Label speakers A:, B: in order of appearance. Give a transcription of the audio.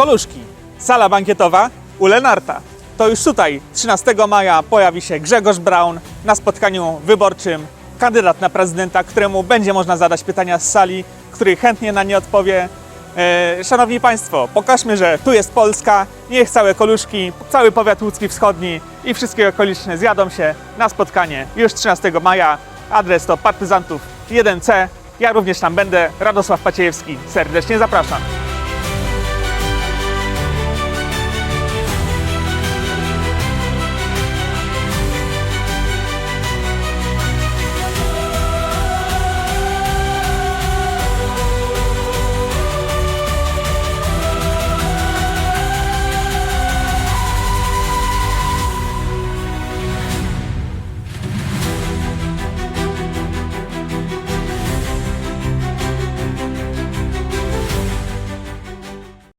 A: Koluszki. Sala bankietowa u Lenarta. To już tutaj 13 maja pojawi się Grzegorz Braun na spotkaniu wyborczym. Kandydat na prezydenta, któremu będzie można zadać pytania z sali, który chętnie na nie odpowie. E, Szanowni Państwo, pokażmy, że tu jest Polska. Niech całe Koluszki, cały powiat łódzki wschodni i wszystkie okoliczne zjadą się na spotkanie już 13 maja. Adres to Partyzantów 1C. Ja również tam będę. Radosław Paciejewski. Serdecznie zapraszam.